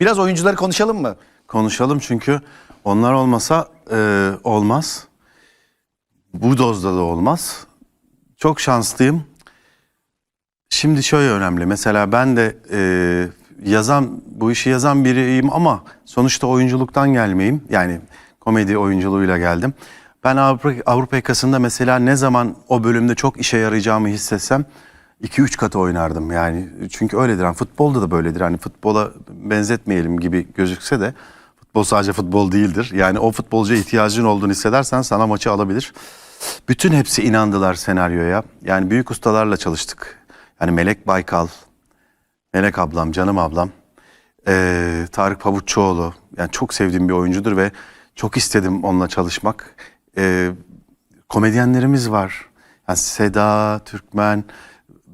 Biraz oyuncuları konuşalım mı? Konuşalım çünkü onlar olmasa e, olmaz. Bu dozda da olmaz. Çok şanslıyım. Şimdi şöyle önemli. Mesela ben de e, yazan, bu işi yazan biriyim ama sonuçta oyunculuktan gelmeyeyim. Yani komedi oyunculuğuyla geldim. Ben Avrupa, Avrupa yakasında mesela ne zaman o bölümde çok işe yarayacağımı hissetsem 2-3 katı oynardım yani. Çünkü öyledir. Hani futbolda da böyledir. Hani futbola benzetmeyelim gibi gözükse de futbol sadece futbol değildir. Yani o futbolcuya ihtiyacın olduğunu hissedersen sana maçı alabilir. Bütün hepsi inandılar senaryoya. Yani büyük ustalarla çalıştık. Yani Melek Baykal, Melek ablam, canım ablam, ee, Tarık Pabuççuoğlu. Yani çok sevdiğim bir oyuncudur ve çok istedim onunla çalışmak. Ee, komedyenlerimiz var. Yani Seda Türkmen,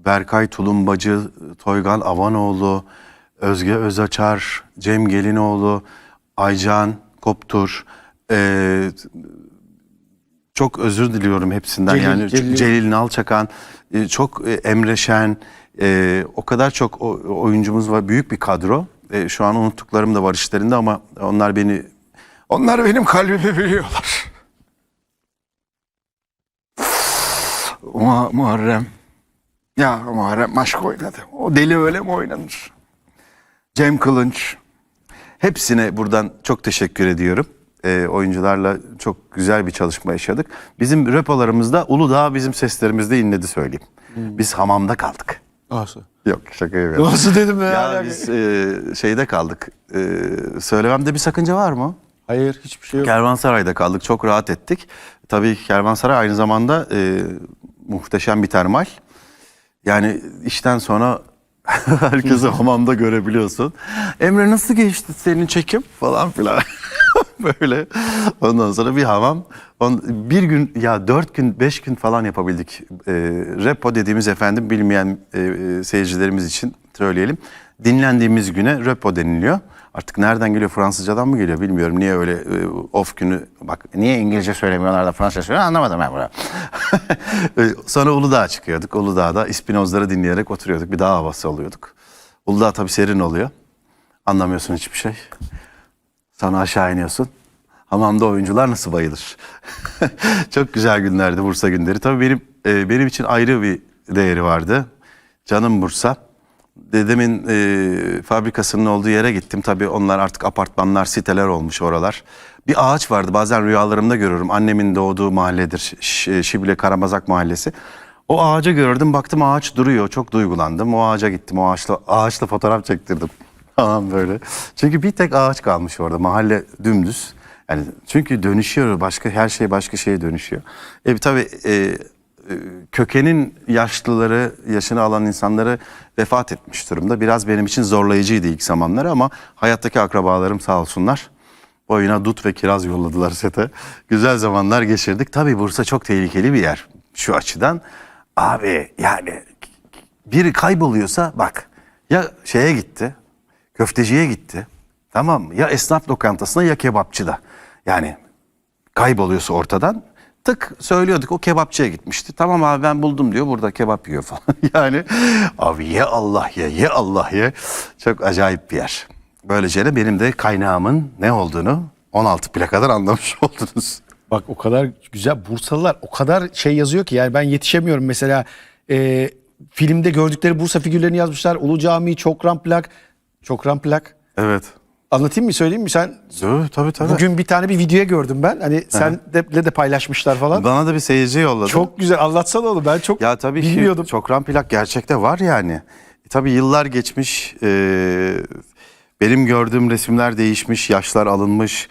Berkay Tulumbacı, Toygan Avanoğlu, Özge Özaçar, Cem Gelinoğlu, Aycan Koptur. Ee, çok özür diliyorum hepsinden. Celil, yani Celil. Celil Nalçakan, e, çok e, Emre Şen, e, o kadar çok oyuncumuz var. Büyük bir kadro. E, Şu an unuttuklarım da var işlerinde ama onlar beni onlar benim kalbimi biliyorlar. Mu- Muharrem. Ya Muharrem aşk oynadı. O deli öyle mi oynanır? Cem Kılınç. Hepsine buradan çok teşekkür ediyorum. Ee, oyuncularla çok güzel bir çalışma yaşadık. Bizim repolarımızda Uludağ bizim seslerimizde inledi söyleyeyim. Biz hamamda kaldık. Nasıl? Yok şaka yapıyorum. Nasıl dedim ya? Ya biz e, şeyde kaldık. E, söylememde bir sakınca var mı? Hayır hiçbir şey yok. Kervansaray'da kaldık. Çok rahat ettik. Tabii Kervansaray aynı zamanda e, muhteşem bir termal. Yani işten sonra herkesi hamamda görebiliyorsun. Emre nasıl geçti senin çekim falan filan. Böyle. Ondan sonra bir hamam. On, bir gün ya dört gün beş gün falan yapabildik. E, repo dediğimiz efendim bilmeyen e, e, seyircilerimiz için söyleyelim. Dinlendiğimiz güne repo deniliyor. Artık nereden geliyor Fransızcadan mı geliyor bilmiyorum. Niye öyle e, off günü bak niye İngilizce söylemiyorlar da Fransızca söylüyor anlamadım ben bunu. E, Sonra Uludağ'a çıkıyorduk. Uludağ'da İspinozları dinleyerek oturuyorduk. Bir dağ havası alıyorduk. Uludağ tabii serin oluyor. Anlamıyorsun hiçbir şey. Sonra aşağı iniyorsun. Hamamda oyuncular nasıl bayılır. Çok güzel günlerdi Bursa günleri. Tabii benim e, benim için ayrı bir değeri vardı. Canım Bursa. Dedemin e, fabrikasının olduğu yere gittim. Tabii onlar artık apartmanlar, siteler olmuş oralar. Bir ağaç vardı. Bazen rüyalarımda görüyorum. Annemin doğduğu mahalledir. Ş- Şibile Karamazak Mahallesi. O ağaca gördüm. Baktım ağaç duruyor. Çok duygulandım. O ağaca gittim. O ağaçla, ağaçla fotoğraf çektirdim. Falan böyle. Çünkü bir tek ağaç kalmış orada. Mahalle dümdüz. Yani çünkü dönüşüyor. Başka her şey başka şeye dönüşüyor. E tabii e, e, kökenin yaşlıları, yaşını alan insanları vefat etmiş durumda. Biraz benim için zorlayıcıydı ilk zamanları ama hayattaki akrabalarım sağ olsunlar. Boyuna dut ve kiraz yolladılar sete. Güzel zamanlar geçirdik. Tabii Bursa çok tehlikeli bir yer şu açıdan. Abi yani biri kayboluyorsa bak ya şeye gitti, köfteciye gitti. Tamam? Ya esnaf lokantasına ya kebapçıda. Yani kayboluyorsa ortadan tık söylüyorduk o kebapçıya gitmişti. Tamam abi ben buldum diyor burada kebap yiyor falan. yani abi ye Allah ye ye Allah ye. Çok acayip bir yer. Böylece de benim de kaynağımın ne olduğunu 16 plakadan anlamış oldunuz. Bak o kadar güzel Bursalılar o kadar şey yazıyor ki yani ben yetişemiyorum mesela e, filmde gördükleri Bursa figürlerini yazmışlar. Ulu Cami, Çokran Plak. Çokran Plak. Evet. Anlatayım mı söyleyeyim mi sen? Tabii tabii. tabii. Bugün bir tane bir videoya gördüm ben. Hani sen de, de paylaşmışlar falan. Bana da bir seyirci yolladı. Çok güzel anlatsana oğlum ben çok Ya tabii bilmiyordum. ki çokran plak gerçekte var yani. E, tabii yıllar geçmiş. e, benim gördüğüm resimler değişmiş, yaşlar alınmış.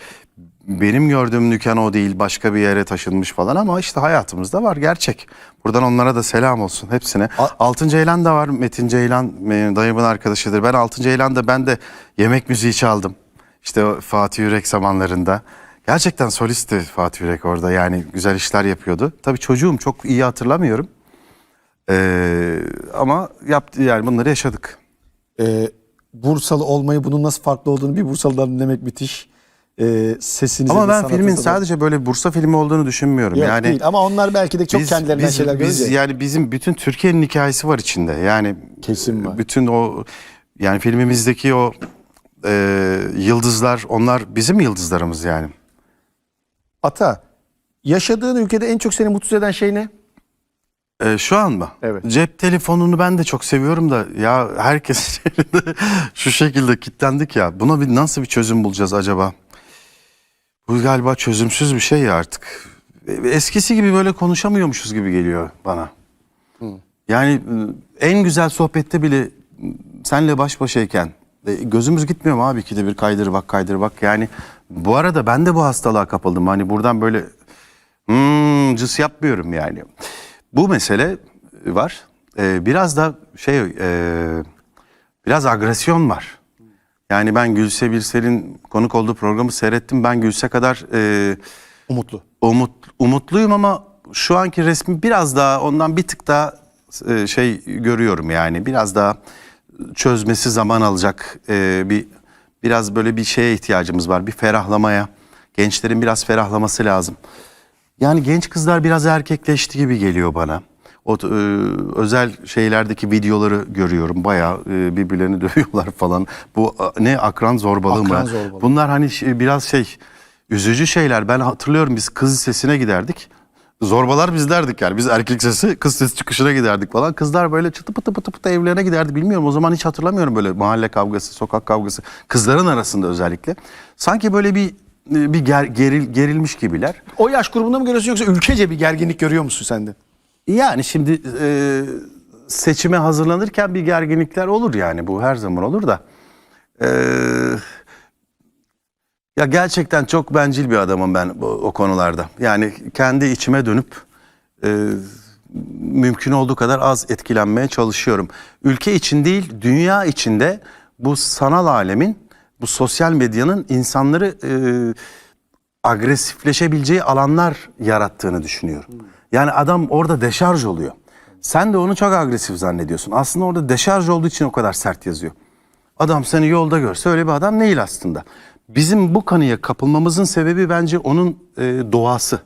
Benim gördüğüm dükkan o değil, başka bir yere taşınmış falan ama işte hayatımızda var gerçek. Buradan onlara da selam olsun hepsine. A- Altın Ceylan da var. Metin Ceylan benim dayımın arkadaşıdır. Ben Altın Ceylan'da ben de yemek müziği çaldım. İşte Fatih Yürek zamanlarında. Gerçekten solisti Fatih Yürek orada yani güzel işler yapıyordu. Tabii çocuğum çok iyi hatırlamıyorum. Ee, ama yaptı yani bunları yaşadık. Ee, Bursalı olmayı bunun nasıl farklı olduğunu bir Bursalı'dan dinlemek müthiş. Ee, sesinize Ama ben filmin da- sadece böyle Bursa filmi olduğunu düşünmüyorum. Yok, yani değil. Ama onlar belki de çok biz, kendilerinden biz, şeyler biz görünce. yani bizim bütün Türkiye'nin hikayesi var içinde. Yani Kesin var. bütün o yani filmimizdeki o e, yıldızlar onlar bizim yıldızlarımız yani. Ata, yaşadığın ülkede en çok seni mutsuz eden şey ne? E, şu an mı? Evet. Cep telefonunu ben de çok seviyorum da ya herkes şu şekilde kilitlendik ya. Buna bir nasıl bir çözüm bulacağız acaba? Bu galiba çözümsüz bir şey ya artık. E, Eskisi gibi böyle konuşamıyormuşuz gibi geliyor bana. Yani e, en güzel sohbette bile e, senle baş başayken e, gözümüz gitmiyor mu abi ikide bir kaydır bak kaydır bak. Yani bu arada ben de bu hastalığa kapıldım. Hani buradan böyle hmm, cıs yapmıyorum yani. Bu mesele var. E, biraz da şey e, biraz agresyon var. Yani ben Gülse Birsel'in konuk olduğu programı seyrettim. Ben Gülse kadar e, Umutlu. umut, umutluyum ama şu anki resmi biraz daha ondan bir tık daha e, şey görüyorum yani biraz daha çözmesi zaman alacak e, bir biraz böyle bir şeye ihtiyacımız var bir ferahlamaya gençlerin biraz ferahlaması lazım. Yani genç kızlar biraz erkekleşti gibi geliyor bana. O e, özel şeylerdeki videoları görüyorum. Bayağı e, birbirlerini dövüyorlar falan. Bu a, ne akran zorbalığı Akran mı? zorbalığı. Bunlar hani şey- biraz şey üzücü şeyler. Ben hatırlıyorum biz kız lisesine giderdik. Zorbalar bizlerdik yani. Biz erkek sesi kız sesi çıkışına giderdik falan. Kızlar böyle çıtı pıtı pıtı pıtı evlerine giderdi. Bilmiyorum o zaman hiç hatırlamıyorum böyle mahalle kavgası, sokak kavgası. Kızların arasında özellikle. Sanki böyle bir bir ger- geril, gerilmiş gibiler. O yaş grubunda mı görüyorsun yoksa ülkece bir gerginlik görüyor musun sen de? Yani şimdi e, seçime hazırlanırken bir gerginlikler olur yani bu her zaman olur da. E, ya gerçekten çok bencil bir adamım ben bu- o konularda. Yani kendi içime dönüp e, mümkün olduğu kadar az etkilenmeye çalışıyorum. Ülke için değil dünya içinde bu sanal alemin bu sosyal medyanın insanları e, agresifleşebileceği alanlar yarattığını düşünüyorum. Yani adam orada deşarj oluyor. Sen de onu çok agresif zannediyorsun. Aslında orada deşarj olduğu için o kadar sert yazıyor. Adam seni yolda görse öyle bir adam değil aslında. Bizim bu kanıya kapılmamızın sebebi bence onun e, doğası.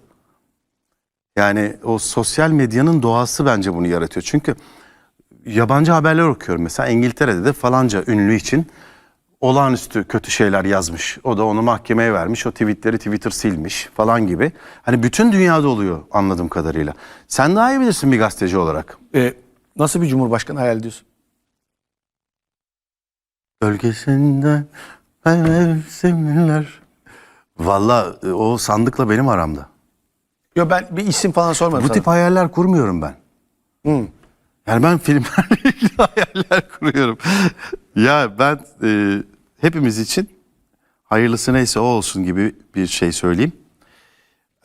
Yani o sosyal medyanın doğası bence bunu yaratıyor. Çünkü yabancı haberler okuyorum mesela İngiltere'de de falanca ünlü için olağanüstü kötü şeyler yazmış. O da onu mahkemeye vermiş. O tweetleri Twitter silmiş falan gibi. Hani bütün dünyada oluyor anladığım kadarıyla. Sen daha iyi bilirsin bir gazeteci olarak. Ee, nasıl bir cumhurbaşkanı hayal ediyorsun? Bölgesinde mevsimler. Valla e, o sandıkla benim aramda. Yok ben bir isim falan sormadım Bu sana. tip hayaller kurmuyorum ben. Yani ben filmlerle ilgili hayaller kuruyorum. ya ben e, hepimiz için hayırlısı neyse o olsun gibi bir şey söyleyeyim.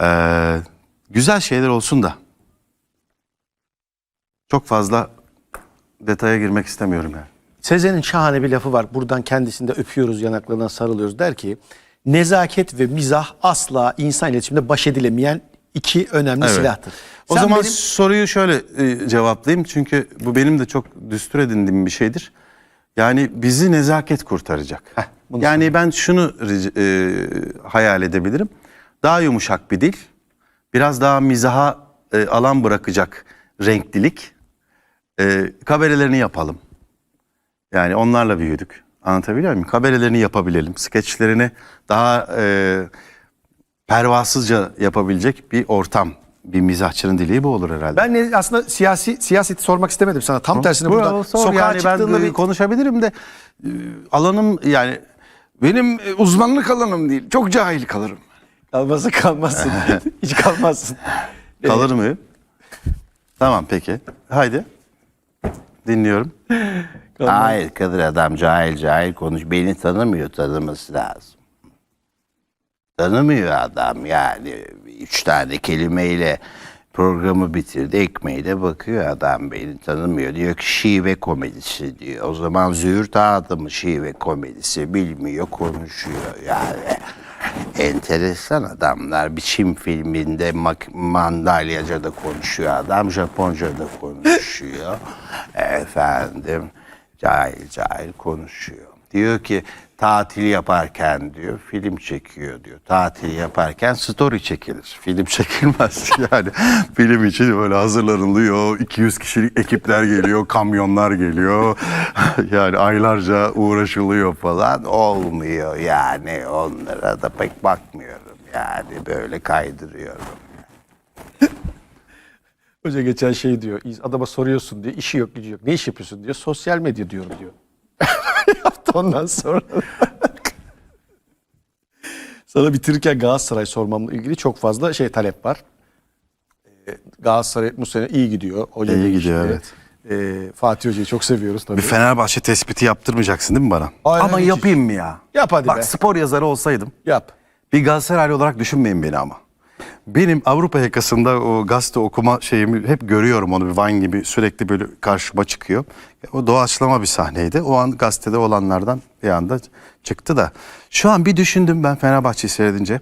Ee, güzel şeyler olsun da çok fazla detaya girmek istemiyorum yani. Sezen'in şahane bir lafı var. Buradan kendisini de öpüyoruz, yanaklarından sarılıyoruz. Der ki, nezaket ve mizah asla insan iletişiminde baş edilemeyen iki önemli Evet. silahtır. O Sen zaman benim- soruyu şöyle e, cevaplayayım çünkü bu benim de çok düstur edindiğim bir şeydir. Yani bizi nezaket kurtaracak. bunu yani ben şunu e, hayal edebilirim. Daha yumuşak bir dil, biraz daha mizaha e, alan bırakacak renklilik. E, kabarelerini yapalım. Yani onlarla büyüdük. Anlatabiliyor muyum? Kabarelerini yapabilelim. Skeçlerini daha e, pervasızca yapabilecek bir ortam. Bir mizahçının dili bu olur herhalde. Ben ne- aslında siyasi siyaseti sormak istemedim sana. Tam tersine burada Bravo, sor. sokağa yani ben çıktığında e, bir konuşabilirim de e, alanım yani benim e, uzmanlık alanım değil. Çok cahil kalırım. kalmazsa kalmazsın. Hiç kalmazsın. Kalır mıyım? Tamam peki. Haydi. Dinliyorum. Hayır Kadir adam cahil cahil konuş. Beni tanımıyor tanıması lazım. Tanımıyor adam yani. Üç tane kelimeyle programı bitirdi. Ekmeğiyle bakıyor adam beni tanımıyor. Diyor ki şive komedisi diyor. O zaman Züğürt adamı şive komedisi bilmiyor konuşuyor yani. Enteresan adamlar. Bir Çin filminde Mandalyaca da konuşuyor adam. Japonca da konuşuyor. Efendim cahil cahil konuşuyor. Diyor ki tatil yaparken diyor film çekiyor diyor. Tatil yaparken story çekilir. Film çekilmez yani. Film için böyle hazırlanılıyor. 200 kişilik ekipler geliyor, kamyonlar geliyor. yani aylarca uğraşılıyor falan olmuyor yani. Onlara da pek bakmıyorum yani böyle kaydırıyorum. Hoca geçen şey diyor. Adama soruyorsun diyor. işi yok gücü yok. Ne iş yapıyorsun diyor. Sosyal medya diyorum diyor. Ondan sonra. Sana bitirirken Galatasaray sormamla ilgili çok fazla şey talep var. Ee, Galatasaray bu sene iyi gidiyor. Hoca İyi gidiyor, evet. Ee, Fatih Hoca'yı çok seviyoruz tabii. Bir Fenerbahçe tespiti yaptırmayacaksın değil mi bana? Aynen, ama hiç- yapayım mı ya? Yap hadi Bak be. spor yazarı olsaydım Yap. bir Galatasaraylı olarak düşünmeyin beni ama. Benim Avrupa yakasında o gazete okuma şeyimi hep görüyorum onu bir Vine gibi sürekli böyle karşıma çıkıyor. O doğaçlama bir sahneydi. O an gazetede olanlardan bir anda çıktı da. Şu an bir düşündüm ben Fenerbahçe'yi seyredince.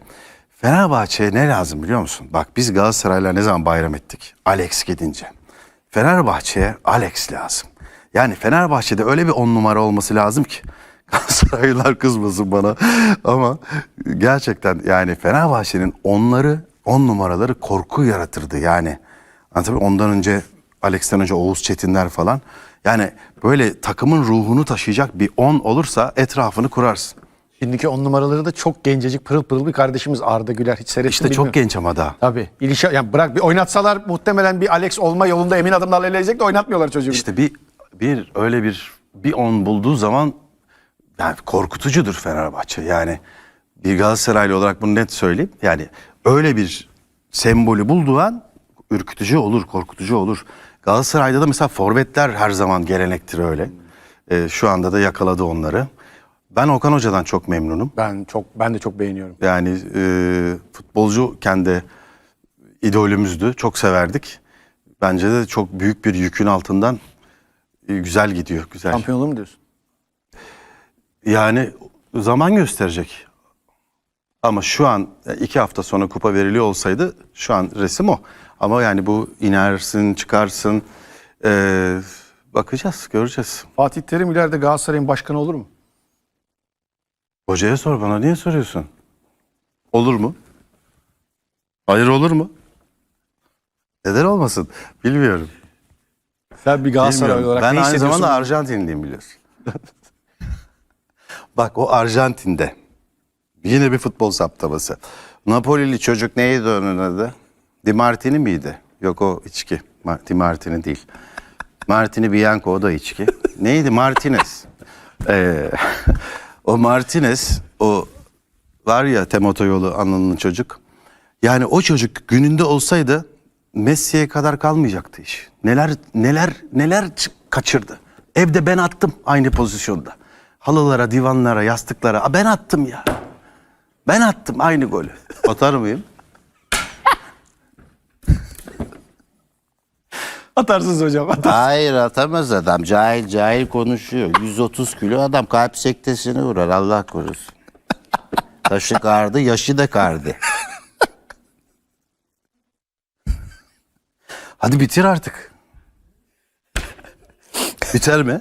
Fenerbahçe'ye ne lazım biliyor musun? Bak biz Galatasaraylar ne zaman bayram ettik? Alex gidince. Fenerbahçe'ye Alex lazım. Yani Fenerbahçe'de öyle bir on numara olması lazım ki. Galatasaraylılar kızmasın bana. Ama gerçekten yani Fenerbahçe'nin onları, on numaraları korku yaratırdı yani. Tabii ondan önce Alex'ten önce Oğuz Çetinler falan. Yani böyle takımın ruhunu taşıyacak bir on olursa etrafını kurarsın. Şimdiki on numaraları da çok gencecik pırıl pırıl bir kardeşimiz Arda Güler. Hiç seyrettin İşte çok genç ama daha. Tabii. İlişa, yani bırak bir oynatsalar muhtemelen bir Alex olma yolunda emin adımlarla ilerleyecek de oynatmıyorlar çocuğu. İşte bir bir öyle bir bir on bulduğu zaman yani korkutucudur Fenerbahçe. Yani bir Galatasaraylı olarak bunu net söyleyeyim. Yani öyle bir sembolü bulduğu an ürkütücü olur, korkutucu olur. Galatasaray'da da mesela forvetler her zaman gelenektir öyle. Ee, şu anda da yakaladı onları. Ben Okan Hoca'dan çok memnunum. Ben çok ben de çok beğeniyorum. Yani e, futbolcu kendi idolümüzdü. Çok severdik. Bence de çok büyük bir yükün altından e, güzel gidiyor. Güzel. Şampiyon olur mu diyorsun? Yani zaman gösterecek. Ama şu an e, iki hafta sonra kupa veriliyor olsaydı şu an resim o. Ama yani bu inersin, çıkarsın. e, bakacağız, göreceğiz. Fatih Terim ileride Galatasaray'ın başkanı olur mu? Hocaya sor bana niye soruyorsun? Olur mu? Hayır olur mu? Neden olmasın? Bilmiyorum. Sen bir Galatasaray Bilmiyorum. olarak ben ne aynı hissediyorsun? zamanda Arjantinliyim biliyorsun. Bak o Arjantin'de yine bir futbol saptaması. Napolili çocuk neydi onun adı? Di Martini miydi? Yok o içki. Di Martini değil. Martini Bianco o da içki. Neydi? Martinez. Ee, o Martinez o var ya Temoto yolu anılının çocuk. Yani o çocuk gününde olsaydı Messi'ye kadar kalmayacaktı iş. Neler neler neler kaçırdı. Evde ben attım aynı pozisyonda. Halılara, divanlara, yastıklara. Aa, ben attım ya. Ben attım aynı golü. Atar mıyım? Atarsınız hocam. Atar. Hayır atamaz adam. Cahil cahil konuşuyor. 130 kilo adam kalp sektesini vurar Allah korusun. Taşı kardı, yaşı da kardı. Hadi bitir artık. Biter mi?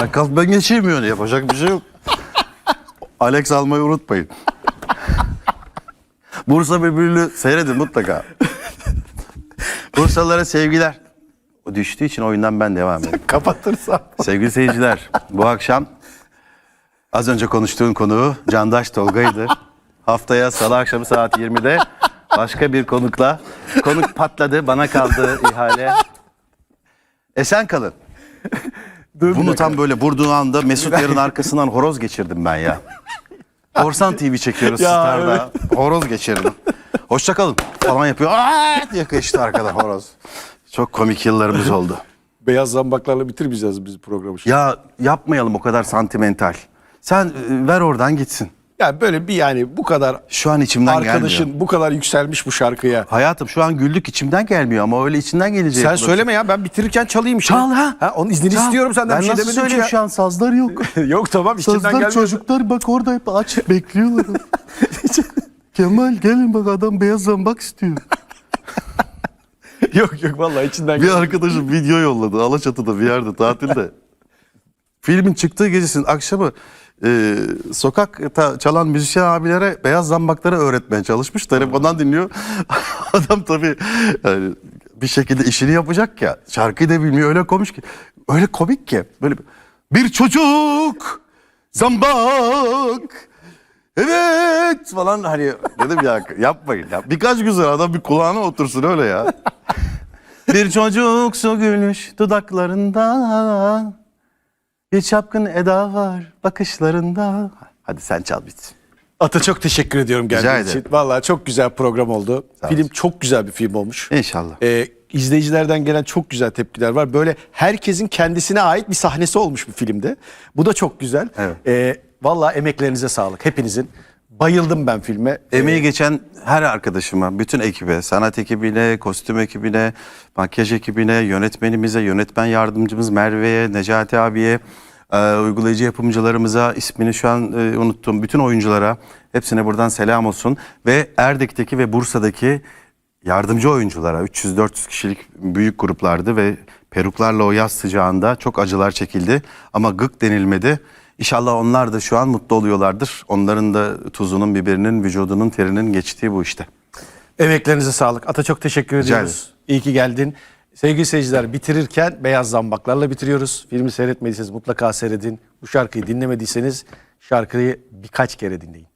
Sen kalk ben geçemiyorum. Yapacak bir şey yok. Alex almayı unutmayın. Bursa birbirini seyredin mutlaka. Bursalılara sevgiler. O düştüğü için oyundan ben devam edeyim. Kapatırsan. Sevgili seyirciler, bu akşam az önce konuştuğun konuğu Candaş Tolga'ydı. Haftaya salı akşamı saat 20'de başka bir konukla. Konuk patladı, bana kaldı ihale. Esen kalın. Bunu tam böyle vurduğun anda Mesut Yarın arkasından horoz geçirdim ben ya. Korsan TV çekiyoruz Star'da. Horoz geçirdim. Hoşça kalın falan yapıyor. Aa diye kaçtı arkada horoz. Çok komik yıllarımız oldu. Beyaz zambaklarla bitirmeyeceğiz biz programı. şimdi. Ya yapmayalım o kadar santimental. Sen e, ver oradan gitsin. Yani böyle bir yani bu kadar Şu an içimden arkadaşın gelmiyor. bu kadar yükselmiş bu şarkıya. Hayatım şu an güldük içimden gelmiyor ama öyle içinden gelecek. Sen söyleme ya ben bitirirken çalayım işte. Çal ha. ha onun iznini Çal. istiyorum senden ben bir şey nasıl demedim ki söyleyeyim ya. şu an sazlar yok. Yok tamam içinden Sazlar gelmiyor. çocuklar bak orada hep aç bekliyorlar. Kemal gelin bak adam beyaz zambak istiyor. yok yok vallahi içinden Bir arkadaşım video yolladı Alaçatı'da bir yerde tatilde. Filmin çıktığı gecesinin akşamı e, sokakta çalan müzisyen abilere beyaz zambakları öğretmeye çalışmış. Telefondan dinliyor. Adam tabii yani bir şekilde işini yapacak ya. Şarkıyı da bilmiyor öyle komik ki. Öyle komik ki. Böyle bir çocuk zambak Evet falan hani dedim ya yapmayın ya. Birkaç güzel adam bir kulağına otursun öyle ya. bir çocuk su gülmüş dudaklarında. Bir çapkın eda var bakışlarında. Hadi sen çal bitsin. Ata çok teşekkür ediyorum geldiğin için. Vallahi çok güzel program oldu. film çok güzel bir film olmuş. İnşallah. Ee, izleyicilerden gelen çok güzel tepkiler var. Böyle herkesin kendisine ait bir sahnesi olmuş bir filmde. Bu da çok güzel. Evet. Ee, vallahi emeklerinize sağlık hepinizin. Bayıldım ben filme. Emeği geçen her arkadaşıma, bütün ekibe, sanat ekibine, kostüm ekibine, makyaj ekibine, yönetmenimize, yönetmen yardımcımız Merve'ye, Necati abiye, e, uygulayıcı yapımcılarımıza, ismini şu an e, unuttum, bütün oyunculara hepsine buradan selam olsun. Ve Erdek'teki ve Bursa'daki yardımcı oyunculara, 300-400 kişilik büyük gruplardı ve peruklarla o yaz sıcağında çok acılar çekildi ama gık denilmedi. İnşallah onlar da şu an mutlu oluyorlardır. Onların da tuzunun, biberinin, vücudunun, terinin geçtiği bu işte. Emeklerinize sağlık. Ata çok teşekkür Rica ediyoruz. İyi ki geldin. Sevgili seyirciler bitirirken beyaz zambaklarla bitiriyoruz. Filmi seyretmediyseniz mutlaka seyredin. Bu şarkıyı dinlemediyseniz şarkıyı birkaç kere dinleyin.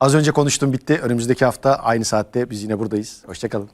Az önce konuştum bitti. Önümüzdeki hafta aynı saatte biz yine buradayız. Hoşçakalın.